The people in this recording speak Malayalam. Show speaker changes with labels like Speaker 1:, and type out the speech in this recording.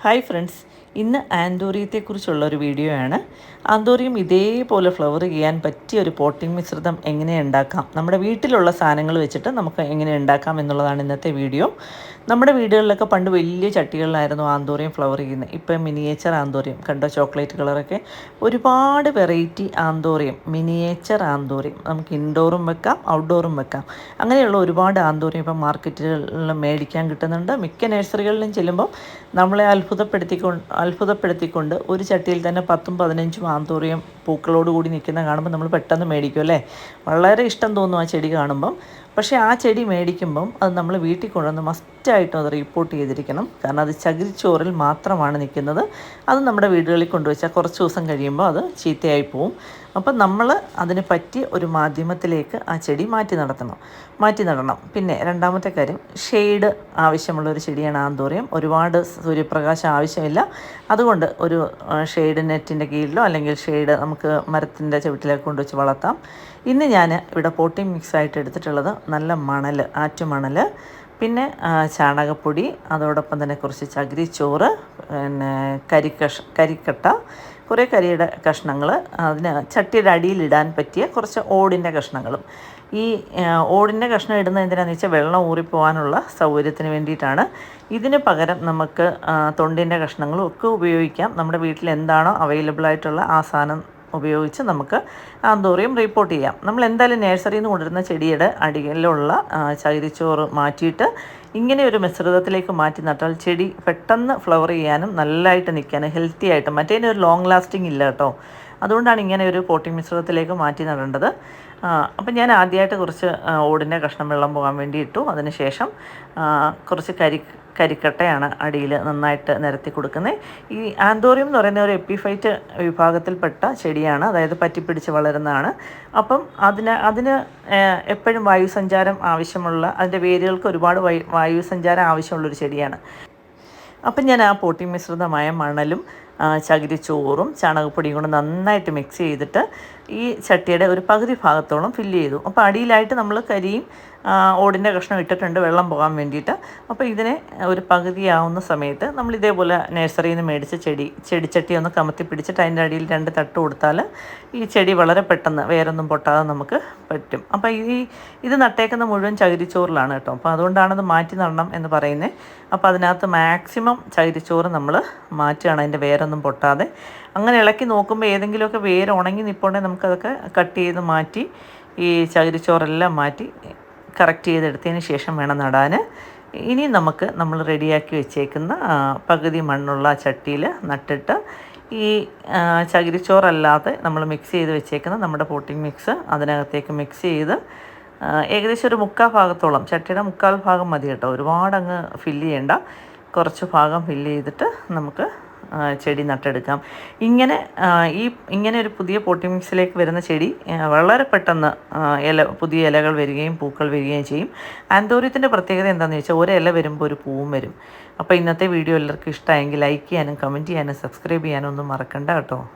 Speaker 1: ஹாய் ஃப்ரெண்ட்ஸ் ഇന്ന് ആന്തോറിയത്തെക്കുറിച്ചുള്ള ഒരു വീഡിയോ ആണ് ആന്തോറിയം ഇതേപോലെ ഫ്ലവർ ചെയ്യാൻ പറ്റിയ ഒരു പോട്ടിംഗ് മിശ്രിതം എങ്ങനെ ഉണ്ടാക്കാം? നമ്മുടെ വീട്ടിലുള്ള സാധനങ്ങൾ വെച്ചിട്ട് നമുക്ക് എങ്ങനെ ഉണ്ടാക്കാം എന്നുള്ളതാണ് ഇന്നത്തെ വീഡിയോ. നമ്മുടെ വീടുകളിലൊക്കെ പണ്ട് വലിയ ചട്ടികളിലായിരുന്നു ആന്തോറിയം ഫ്ലവർ ചെയ്യുന്നത്. ഇപ്പം മിനിയേച്ചർ ആന്തോറിയം കണ്ടോ ചോക്ലേറ്റ് കളറൊക്കെ ഒരുപാട് വെറൈറ്റി ആന്തോറിയം മിനിയേച്ചർ ആന്തോറിയം. നമുക്ക് ഇൻഡോറും വെക്കാം ഔട്ട്ഡോറും വെക്കാം. അങ്ങനെയുള്ള ഒരുപാട് ആന്തോറിയം ഇപ്പം മാർക്കറ്റുകളിൽ മേടിക്കാൻ കിട്ടുന്നുണ്ട്. മിക്ക നഴ്സറികളിലും ചെല്ലുമ്പോൾ നമ്മളെ അത്ഭുതപ്പെടുത്തിക്കൊണ്ട് അത്ഭുതപ്പെടുത്തിക്കൊണ്ട് ഒരു ചട്ടിയിൽ തന്നെ പത്തും പതിനഞ്ചും ആന്തൂറിയും പൂക്കളോട് കൂടി നിൽക്കുന്ന കാണുമ്പോൾ നമ്മൾ പെട്ടെന്ന് മേടിക്കും അല്ലേ? വളരെ ഇഷ്ടം തോന്നും ആ ചെടി കാണുമ്പം. പക്ഷേ ആ ചെടി മേടിക്കുമ്പം അത് നമ്മൾ വീട്ടിൽ കൊണ്ടുവന്ന് മസ്റ്റായിട്ടും അത് റിപ്പോർട്ട് ചെയ്തിരിക്കണം. കാരണം അത് ചകിരിച്ചോറിൽ മാത്രമാണ് നിൽക്കുന്നത്. അത് നമ്മുടെ വീടുകളിൽ കൊണ്ടുവച്ചാൽ കുറച്ച് ദിവസം കഴിയുമ്പോൾ അത് ചീത്തയായി പോവും. അപ്പം നമ്മൾ അതിന് പറ്റിയ ഒരു മാധ്യമത്തിലേക്ക് ആ ചെടി മാറ്റി നടത്തണം. മാറ്റി നടണം. പിന്നെ രണ്ടാമത്തെ കാര്യം ഷെയ്ഡ് ആവശ്യമുള്ള ഒരു ചെടിയാണ് ആന്തോറിയം. ഒരുപാട് സൂര്യപ്രകാശം ആവശ്യമില്ല. അതുകൊണ്ട് ഒരു ഷെയ്ഡ് നെറ്റിന്റെ കീഴിലോ അല്ലെങ്കിൽ ഷെയ്ഡ് നമുക്ക് മരത്തിന്റെ ചുവട്ടിലേക്ക് കൊണ്ടുവച്ച് വളർത്താം. ഇന്ന് ഞാൻ ഇവിടെ പോട്ടിംഗ് മിക്സ് ആയിട്ട് എടുത്തിട്ടുള്ളത് നല്ല മണൽ ആറ്റുമണൽ പിന്നെ ചാണകപ്പൊടി അതോടൊപ്പം തന്നെ കുറച്ച് ചകിരിച്ചോറ് പിന്നെ കരിക്കഷ് കരിക്കട്ട കുറേ കരിയുടെ കഷ്ണങ്ങൾ അതിന് ചട്ടിയുടെ അടിയിലിടാൻ പറ്റിയ കുറച്ച് ഓടിന്റെ കഷ്ണങ്ങളും. ഈ ഓടിന്റെ കഷ്ണം ഇടുന്നത് എന്തിനാണെന്ന് വെച്ചാൽ വെള്ളം ഊറിപ്പോകാനുള്ള സൗകര്യത്തിന് വേണ്ടിയിട്ടാണ്. ഇതിന് പകരം നമുക്ക് തൊണ്ടിന്റെ കഷ്ണങ്ങളും ഒക്കെ ഉപയോഗിക്കാം. നമ്മുടെ വീട്ടിൽ എന്താണോ അവൈലബിൾ ആയിട്ടുള്ള ആ സാധനം ഉപയോഗിച്ച് നമുക്ക് ആന്തോറിയം റിപ്പോർട്ട് ചെയ്യാം. നമ്മൾ എന്തായാലും നേഴ്സറിയിൽ നിന്ന് കൊണ്ടുവരുന്ന ചെടിയുടെ അടിയിലുള്ള ചകിരിച്ചോറ് മാറ്റിയിട്ട് ഇങ്ങനെ ഒരു മിശ്രിതത്തിലേക്ക് മാറ്റി നട്ടാൽ ചെടി പെട്ടെന്ന് ഫ്ലവർ ചെയ്യാനും നല്ലതായിട്ട് നിൽക്കാനും ഹെൽത്തി ആയിട്ട് മറ്റേതിന് ഒരു ലോങ് ലാസ്റ്റിംഗ് ഇല്ല കേട്ടോ. അതുകൊണ്ടാണ് ഇങ്ങനെ ഒരു പോട്ടിംഗ് മിശ്രിതത്തിലേക്ക് മാറ്റി നടേണ്ടത്. അപ്പം ഞാൻ ആദ്യമായിട്ട് കുറച്ച് ഓടിന്റെ കഷ്ണം വെള്ളം പോകാൻ വേണ്ടി ഇട്ടു. അതിനുശേഷം കുറച്ച് കരി കരിക്കട്ടയാണ് അടിയിൽ നന്നായിട്ട് നിരത്തി കൊടുക്കുന്നത്. ഈ ആന്തോറിയം എന്ന് പറയുന്ന ഒരു എപ്പിഫൈറ്റ് വിഭാഗത്തിൽപ്പെട്ട ചെടിയാണ്. അതായത് പറ്റിപ്പിടിച്ച് വളരുന്നതാണ്. അപ്പം അതിന് അതിന് എപ്പോഴും വായുസഞ്ചാരം ആവശ്യമുള്ള അതിന്റെ വേരുകൾക്ക് ഒരുപാട് വായുസഞ്ചാരം ആവശ്യമുള്ളൊരു ചെടിയാണ്. അപ്പം ഞാൻ ആ പോട്ടി മിശ്രിതമായ മണലും ചകിരിച്ചോറും ചാണകപ്പൊടിയും കൊണ്ട് നന്നായിട്ട് മിക്സ് ചെയ്തിട്ട് ഈ ചട്ടിയുടെ ഒരു പകുതി ഭാഗത്തോളം ഫില്ല് ചെയ്തു. അപ്പോൾ അടിയിലായിട്ട് നമ്മൾ കരിയും ഓടിന്റെ കഷ്ണം ഇട്ടിട്ടുണ്ട് വെള്ളം പോകാൻ വേണ്ടിയിട്ട്. അപ്പോൾ ഇതിനെ ഒരു പകുതിയാവുന്ന സമയത്ത് നമ്മൾ ഇതേപോലെ നഴ്സറിയിൽ നിന്ന് മേടിച്ച ചെടി ചെടിച്ചട്ടി ഒന്ന് കമത്തി പിടിച്ചിട്ട് അതിന്റെ അടിയിൽ രണ്ട് തട്ട് കൊടുത്താൽ ഈ ചെടി വളരെ പെട്ടെന്ന് വേറൊന്നും പൊട്ടാതെ നമുക്ക് പറ്റും. അപ്പോൾ ഈ ഇത് നട്ടേക്കുന്ന മുഴുവൻ ചകിരിച്ചോറിലാണ് കേട്ടോ. അപ്പോൾ അതുകൊണ്ടാണത് മാറ്റി നടണം എന്ന് പറയുന്നത് അപ്പോൾ അതിനകത്ത് മാക്സിമം ചകിരിച്ചോറ് നമ്മൾ മാറ്റുകയാണ് അതിന്റെ വേരൊന്നും പൊട്ടാതെ. അങ്ങനെ ഇളക്കി നോക്കുമ്പോൾ ഏതെങ്കിലുമൊക്കെ വേര് ഉണങ്ങി നിൽപ്പുണ്ടെങ്കിൽ നമുക്കതൊക്കെ കട്ട് ചെയ്ത് മാറ്റി ഈ ചകിരിച്ചോറെല്ലാം മാറ്റി കറക്റ്റ് ചെയ്തെടുത്തതിന് ശേഷം വേണം നടാൻ. ഇനി നമുക്ക് നമ്മൾ റെഡിയാക്കി വെച്ചേക്കുന്ന പകുതി മണ്ണുള്ള ചട്ടിയിൽ നട്ടിട്ട് ഈ ചകിരിച്ചോറല്ലാതെ നമ്മൾ മിക്സ് ചെയ്ത് വെച്ചേക്കുന്ന നമ്മുടെ പോട്ടിംഗ് മിക്സ് അതിനകത്തേക്ക് മിക്സ് ചെയ്ത് ഏകദേശം ഒരു മുക്കാൽ ഭാഗത്തോളം ചട്ടിയുടെ മുക്കാൽ ഭാഗം മതി കേട്ടോ. ഒരുപാട് അങ്ങ് ഫില്ല് ചെയ്യേണ്ട. കുറച്ച് ഭാഗം ഫില്ല് ചെയ്തിട്ട് നമുക്ക് ചെടി നട്ടെടുക്കാം. ഇങ്ങനെ ഈ ഇങ്ങനെ ഒരു പുതിയ പോട്ടി മിക്സിലേക്ക് വരുന്ന ചെടി വളരെ പെട്ടെന്ന് ഇല പുതിയ ഇലകൾ വരികയും പൂക്കൾ വരികയും ചെയ്യും. ആന്തോര്യത്തിന്റെ പ്രത്യേകത എന്താണെന്ന് വെച്ചാൽ ഒരു ഇല വരുമ്പോൾ ഒരു പൂവും വരും. അപ്പോൾ ഇന്നത്തെ വീഡിയോ എല്ലാവർക്കും ഇഷ്ടമായെങ്കിൽ ലൈക്ക് ചെയ്യാനും കമന്റ് ചെയ്യാനും സബ്സ്ക്രൈബ് ചെയ്യാനും ഒന്നും മറക്കണ്ട കേട്ടോ.